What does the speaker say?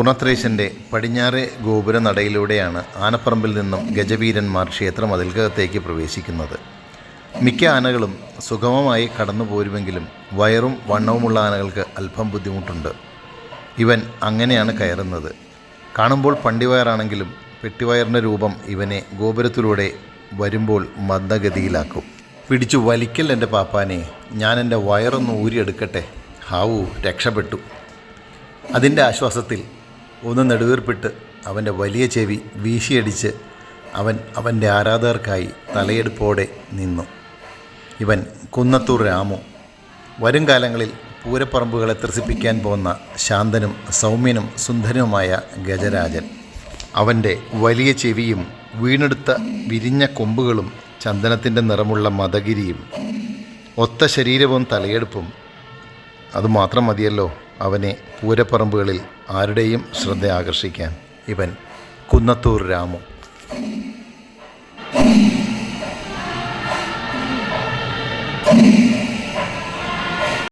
പൂർണത്രേശന്റെ പടിഞ്ഞാറെ ഗോപുര നടയിലൂടെയാണ് ആനപ്പറമ്പിൽ നിന്നും ഗജവീരന്മാർ ക്ഷേത്രം മതിൽക്കകത്തേക്ക് പ്രവേശിക്കുന്നത്. മിക്ക ആനകളും സുഗമമായി കടന്നു പോരുമെങ്കിലും വയറും വണ്ണവുമുള്ള ആനകൾക്ക് അല്പം ബുദ്ധിമുട്ടുണ്ട്. ഇവൻ അങ്ങനെയാണ് കയറുന്നത്. കാണുമ്പോൾ പണ്ടിവയറാണെങ്കിലും പെട്ടിവയറിന്റെ രൂപം ഇവനെ ഗോപുരത്തിലൂടെ വരുമ്പോൾ മന്ദഗതിയിലാക്കും. പിടിച്ചു വലിക്കൽ എന്റെ പാപ്പാനെ ഞാൻ എന്റെ വയറൊന്ന് ഊരിയെടുക്കട്ടെ. ഹാവൂ രക്ഷപ്പെട്ടു. അതിന്റെ ആശ്വാസത്തിൽ ഒന്ന് നെടുവീർപ്പിട്ട് അവന്റെ വലിയ ചെവി വീശിയടിച്ച് അവൻ അവന്റെ ആരാധകർക്കായി തലയെടുപ്പോടെ നിന്നു. ഇവൻ കുന്നത്തൂർ രാമു. വരും കാലങ്ങളിൽ പൂരപ്പറമ്പുകളെ ത്രസിപ്പിക്കാൻ പോകുന്ന ശാന്തനും സൗമ്യനും സുന്ദരനുമായ ഗജരാജൻ. അവന്റെ വലിയ ചെവിയും വീണെടുത്ത വിരിഞ്ഞ കൊമ്പുകളും ചന്ദനത്തിന്റെ നിറമുള്ള മതഗിരിയും ഒത്ത ശരീരവും തലയെടുപ്പും അതുമാത്രം മതിയല്ലോ അവനെ പൂരപ്പറമ്പുകളിൽ ആരുടെയും ശ്രദ്ധ ആകർഷിക്കാൻ. ഇവൻ കുന്നത്തൂർ രാമു. Thank